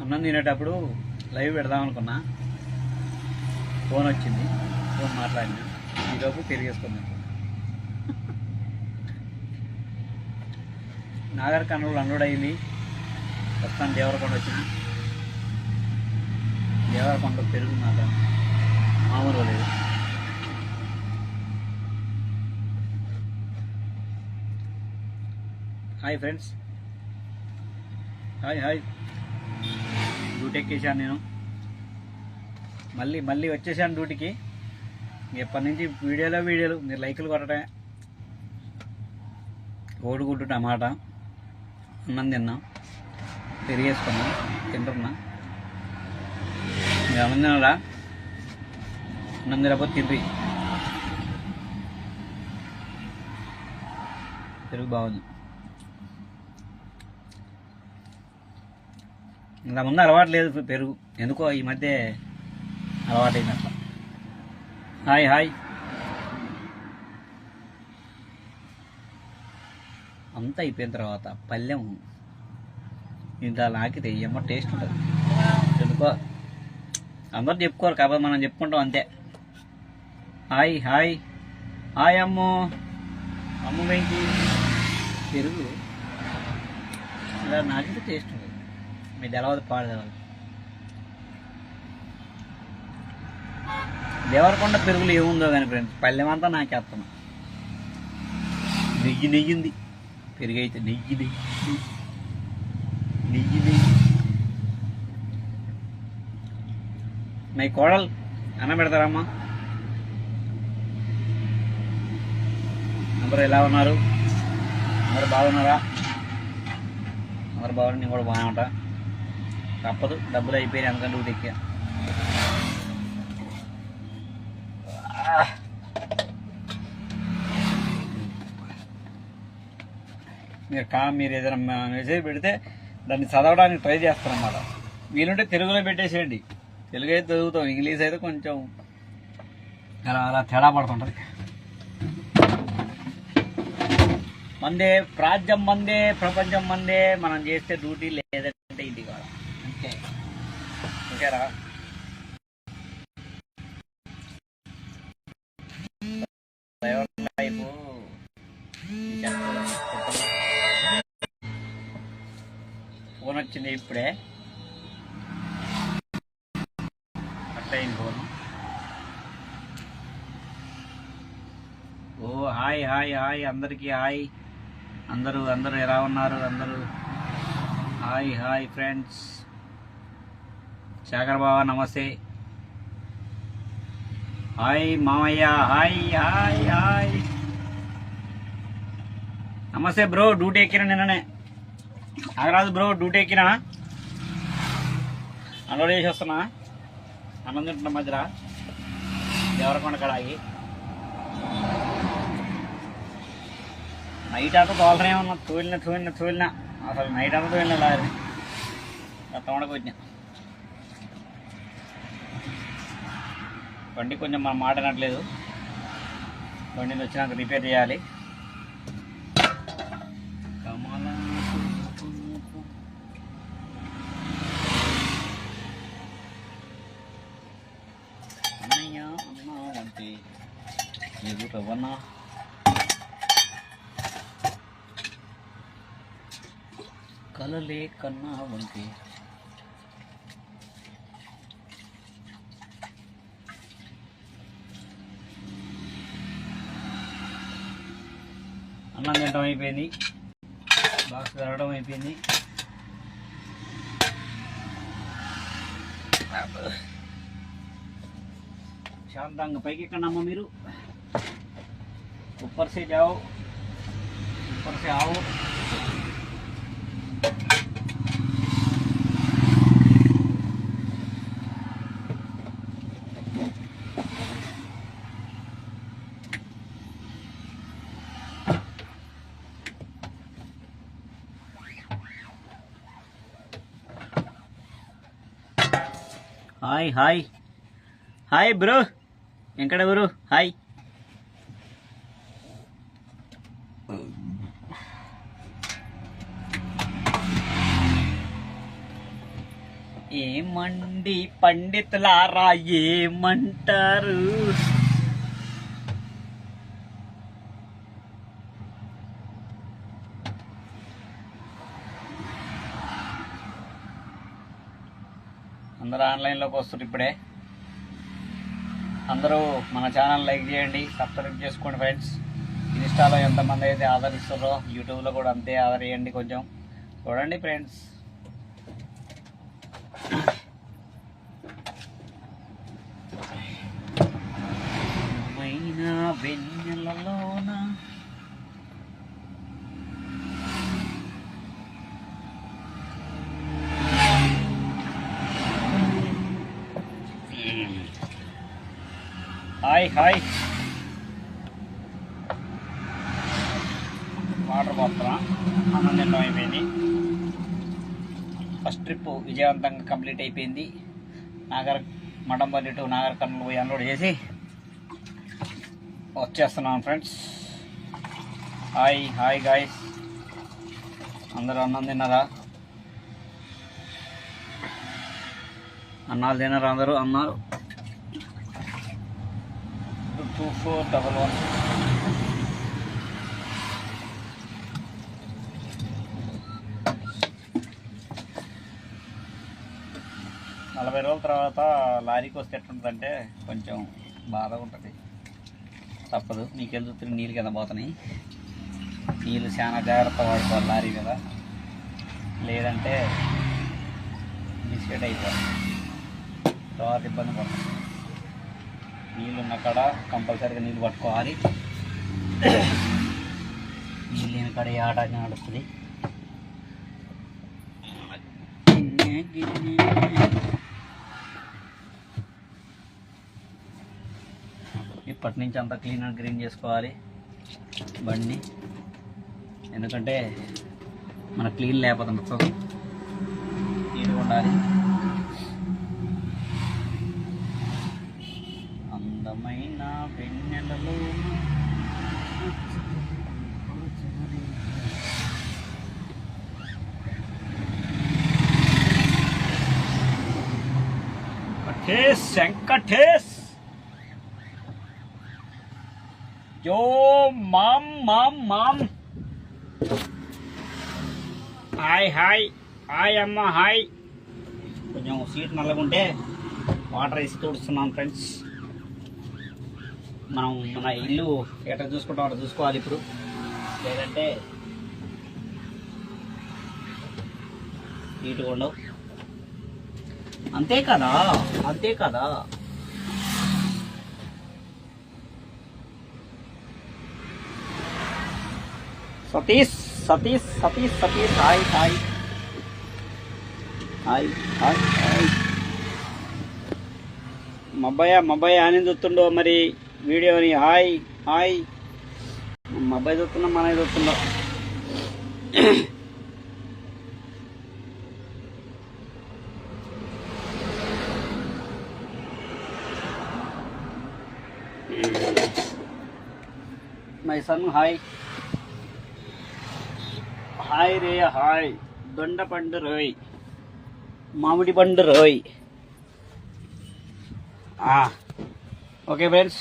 అన్నం తినేటప్పుడు లైవ్ పెడదాం అనుకున్నా. ఫోన్ వచ్చింది. ఫోన్ మాట్లాడినా. ఈలోపు పెరిగేసుకున్నాను నాగర్ కర్నూలు అన్లోడ్ అయింది. ప్రస్తుతం దేవరకొండ వచ్చిన. దేవరకొండ పెరుగు మాత్రం మామూలుగా లేదు. Hi friends. Hi hi. Duty ఎక్కేసాను నేను. మళ్ళీ మళ్ళీ వచ్చేసాను డ్యూటీకి. ఎప్పటి నుంచి వీడియోలో వీడియోలు మీరు లైకులు కొట్టడమే. కోడిగుడ్డు టమాటా అన్నం తిన్నాం. పెరిగేసుకున్నాం తింటున్నా. మీరు అన్నం తినరా అన్నం తినకపోతే తిండి పెరుగు బాగుంది. ఇంకా ముందు అలవాటు లేదు పెరుగు. ఎందుకో ఈ మధ్య అలవాటైంది అట్లా హాయ్ హాయ్. అంతా అయిపోయిన తర్వాత పళ్ళెం ఇంత నాకితే ఏమో టేస్ట్ ఉంటుంది. ఎందుకో అందరు చెప్పుకోరు కాబట్టి మనం చెప్పుకుంటాం అంతే. Hi hi. Hi Ammu. Ammu Venki పెరుగు. ఇలా నాకైతే టేస్ట్ ఉంటుంది. మీ తెలవదు పాడదాం దేవరకొండ పెరుగులు ఏముందో కానీ ఫ్రెండ్స్ పల్లెమంతా నాకేస్తున్నా నెయ్యి నెయ్యింది. పెరుగు అయితే నెయ్యి నెయ్యి. నెయ్యి నెయ్యి. మీ కోడలు అన్నం పెడతారమ్మా? అందరూ ఎలా ఉన్నారు? అందరు బాగున్నారా? అందరు బాగున్నారు నేను కూడా బాగానే ఉంటా. తప్పదు. డబ్బులు అయిపోయినాయి అందుకని డ్యూటీ ఎక్కా మీరు కా మీరు ఏదైనా మెసేజ్ పెడితే దాన్ని చదవడానికి ట్రై చేస్తారన్నమాట. వీలుంటే తెలుగులో పెట్టేసేయండి. తెలుగు అయితే చదువుతాం ఇంగ్లీష్ అయితే కొంచెం అలా అలా తేడా పడుతుంటుంది. మందే ప్రాజ్యం మందే ప్రపంచం మందే మనం చేస్తే డ్యూటీ లేదండి ఓకేరా ఫోన్ వచ్చింది ఇప్పుడే. అట్టయింది ఫోన్. ఓ హాయ్ హాయ్ హాయ్ అందరికీ హాయ్. అందరూ అందరూ ఎలా ఉన్నారు? అందరూ హాయ్ హాయ్ ఫ్రెండ్స్. శేఖర్ బాబా నమస్తే. హాయ్ మామయ్య హాయ్ హాయ్ హాయ్. నమస్తే బ్రో డ్యూటీ ఎక్కినా నిన్ననే. నాగరాజు బ్రో డ్యూటీ ఎక్కినా? అన్లోడ్ చేసి వస్తున్నా. అన్నం తింటున్న మధ్యలో. దేవరకొండ కడాయి నైట్ అంతా తోలనే ఉన్నా తోలిన తోలిన తోలిన. అసలు నైట్ అంతా తోలిన లారీ తోడకు బండి కొంచెం మనం మాటనట్లేదు బండిని వచ్చినాక రిపేర్ చేయాలి. అన్నయ్య అన్న వంటి రవ్వన్నా కలలే కన్నా వంటి అన్నం తినడం అయిపోయింది బాక్స్ తిరగడం అయిపోయింది శాంతంగా పైకి ఎక్కండి మీరు ऊपर से जाओ ऊपर से आओ హాయ్ హాయ్. Hi bro. ఎక్కడ బ్రో హాయ్. ఏమండి పండితులారా ఏమంటారు? అందరూ ఆన్లైన్లోకి వస్తారు ఇప్పుడే. అందరూ మన ఛానల్ లైక్ చేయండి సబ్స్క్రైబ్ చేసుకోండి ఫ్రెండ్స్. ఇన్స్టాలో ఎంతమంది అయితే ఆదరిస్తారో యూట్యూబ్లో కూడా అంతే ఆదరేయండి కొంచెం. చూడండి ఫ్రెండ్స్. వెన్నెలలోనా హాయ్ హాయ్ వాటర్ పోతున్నా అన్నం అయిపోయింది. ఫస్ట్ ట్రిప్ విజయవంతంగా కంప్లీట్ అయిపోయింది. నాగర్ మడంపల్లి టు నాగర్ కర్నూలు పోయి అన్లోడ్ చేసి వచ్చేస్తున్నాను ఫ్రెండ్స్ హాయ్ హాయ్ గాయస్ అందరూ అన్నం తిన్నారా? అన్నాలు తిన్నారా అందరూ? అన్నారు. టూ ఫోర్ డబల్ వన్ నలభై రోజుల తర్వాత లారీకి వస్తే ఎట్లుంటుందంటే కొంచెం బాధగా ఉంటుంది. తప్పదు. నీకెళ్ళి చూస్తే నీళ్ళు కింద పోతున్నాయి. నీళ్ళు చాలా జాగ్రత్త వాడుకోవాలి లారీ మీద. లేదంటే బిస్కెట్ అయిపోతుంది తర్వాత ఇబ్బంది పడుతుంది నీళ్ళు ఉన్న కాడ కంపల్సరీగా నీళ్ళు పట్టుకోవాలి. నీళ్ళు లేని కాడ ఈ ఆట నడుస్తుంది. ఇప్పటి నుంచి అంతా క్లీన్ అండ్ గ్రీన్ చేసుకోవాలి బండి. ఎందుకంటే మన క్లీన్ లేకపోతే నచ్చదు ఉండాలి. రెండు వెన్నెలలో Venkatesh Venkatesh! Yo mom mom mom! Hi hi! Hi అమ్మ హాయ్! కొంచెం సీట్ నల్లగుంటే వాటర్ వేసి తుడుస్తున్నాను ఫ్రెండ్స్. మనం మన ఇల్లు ఎట్లా చూసుకుంటాం అట్లా చూసుకోవాలి ఇప్పుడు. లేదంటే నీట్గా ఉండవు అంతే కదా అంతే కదా. Satish Satish Satish Satish hi hi. Hi hi hi. మబ్బయ్య మబ్బయ్య అని చూస్తుండో మరి. వీడియోని హాయ్ హాయ్. మా అబ్బాయి చూస్తున్నా మన చూస్తుండో మై సన్ హాయ్. హాయ్ రే హాయ్. దొండ పండు రోయ్. మామిడి పండు రోయ్. Okay friends.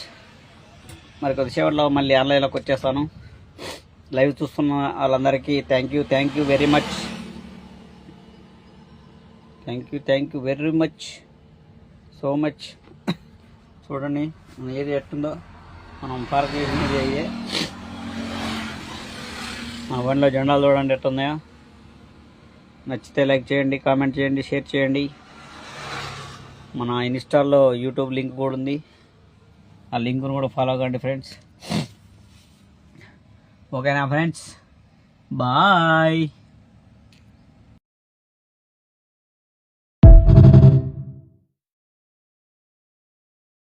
మరి కొద్దిసేపట్లో మళ్ళీ ఆన్లైన్లోకి వచ్చేస్తాను. లైవ్ చూస్తున్న వాళ్ళందరికీ thank you thank you very much thank you thank you very much so much చూడండి మన ఏది ఎట్టుందో మనం పార్క్ చేసినది అయ్యే. మా బండిలో జెండాలు చూడండి ఎట్టున్నాయో నచ్చితే లైక్ చేయండి కామెంట్ చేయండి షేర్ చేయండి. మన ఇన్స్టాల్లో యూట్యూబ్ లింక్ కూడా ఉంది. ఆ లింక్ను కూడా ఫాలో కండి ఫ్రెండ్స్ ఓకేనా ఫ్రెండ్స్ బాయ్